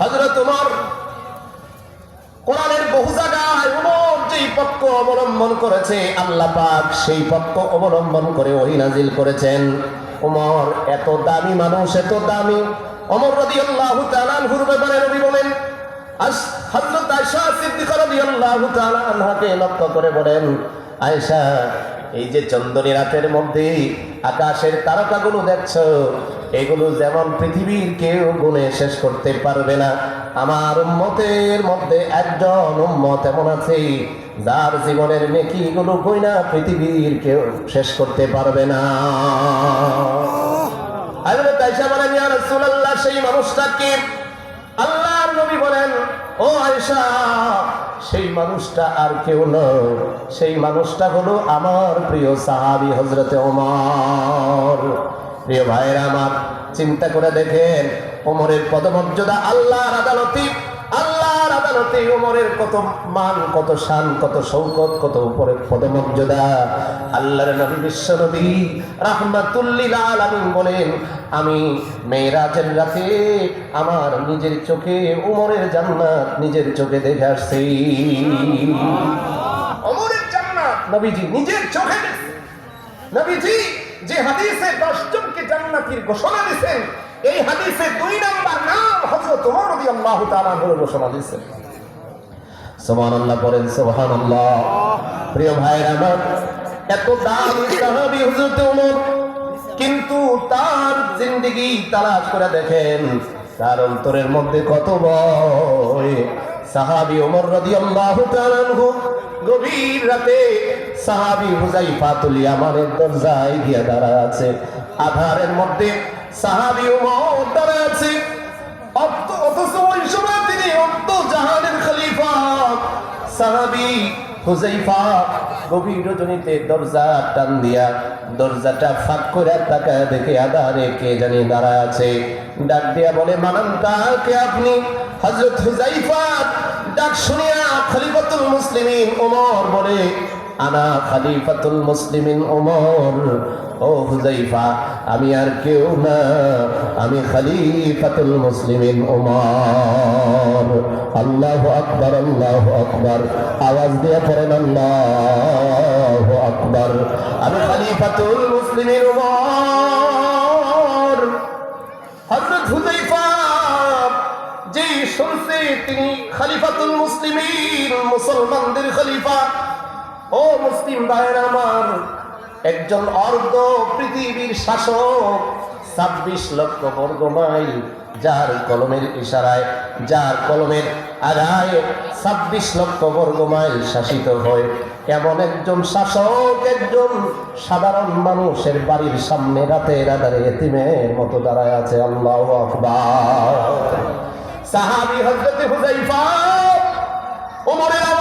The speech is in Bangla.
হযরত উমর, কোরআনের বহু জায়গায় উমর যেই পক্ষ অবলম্বন করেছে, আল্লাহ পাক সেই পক্ষ অবলম্বন করে ওই নাজিল করেছেন। উমর এত দামি মানুষ, এত দামি। অমর রাদিয়াল্লাহু তাআলা আনহুর ব্যাপারে নবী বলেন, আস, হযরত আয়েশা সিদ্দিকা রাদিয়াল্লাহু তাআলা আনহাকে লক্ষ্য করে বলেন, আয়েশা, এই যে চন্দনী রাতের মধ্যে আকাশের তারকাগুলো দেখছ এগুলো যেমন পৃথিবীর কেউ গুণে শেষ করতে পারবে না। আমার উম্মতের মধ্যে একজন উম্মত এমন আছে, যার জীবনের নেকি নেকিগুলো কইনা পৃথিবীর কেউ শেষ করতে পারবে না। সেই বলেন, ও সেই মানুষটা আর কেউ নয়। সেই মানুষটা হলো আমার প্রিয় সাহাবি হযরতে ওমর। প্রিয় ভাইয়েরা আমার চিন্তা করে দেখেন ওমরের পদমর্যাদা আল্লাহর আদালতে। আল্লাহর আদালতে ওমরের কত মান কত শান কত শৌকত কত উপরের পদমর্যাদা আল্লাহর নবী বিশ্ব নবী রাহমাতুল্লিল আলামিন বলেন আমি মেয়েরাজের রাতে আমার নিজের চোখে ওমরের জান্নাত নিজের চোখে দেখে আসছি। অমরের জান্নাত নবীজি নিজের চোখে নবীজি যে হাদিসে দশ জনকে জান্নাতির ঘোষণা দিয়েছেন এই হাদিসে দুই নাম্বার নাম হযরত ওমর রাদিয়াল্লাহু তাআলা ঘোষণা দিয়েছেন কিন্তু তার জিন্দেগি করে দেখেন, তার অন্তরের মধ্যে কত ভয়। সাহাবি ওমর রাদিয়াল্লাহু তাআলা গভীর রাতে সাহাবি হুজাইফা তুলি আমাদের দরজায় গিয়ে দাঁড়ায় আছে। আধারের মধ্যে সাহাবি ওমর দাঁড়ায় আছে। অথচ ওই সময় তিনি অন্ত জাহানের খলিফা। সাহাবি হুজাইফা গভীর রজনীতে দরজা টান দিয়া দরজাটা ফাঁক করে তাকায় দেখে আধারে কে জানি দাঁড়ায় আছে। ডাক দিয়া বলে মানান কাকে আপনি? হযরত হুজাইফা ডাক খলিফাতুল মুসলিমিন ওমর বলে, আনা খলিফাতুল মুসলিমিন ওমর ও হুজাইফা আমি আর কেউ না, আমি খলিফাতুল মুসলিমিন ওমর আল্লাহু আকবার আল্লাহু আকবার। আওয়াজ দিয়ে পড়েন, আল্লাহু আকবার। আমি খলিফাতুল মুসলিমিন ওমর হযরত হুজাইফা যেই শুনছে তিনি খালিফাতুল মুসলিমিন, মুসলমানদের খলিফা। ও মুসলিম ভাইয়ের আমার, একজন অর্ধ পৃথিবীর শাসক, ছাব্বিশ লক্ষ বর্গ মাইল, যার কলমের ইশারায়, যার কলমের আগায় ছাব্বিশ লক্ষ বর্গ মাইল শাসিত হয়। এমন একজন শাসক, একজন সাধারণ মানুষের বাড়ির সামনে রাতে রাতারে এতিমের মতো দাঁড়ায় আছে, আল্লাহ আকবার। সাহাবি হজরতে হুজাইফা ওমরের আওয়াজ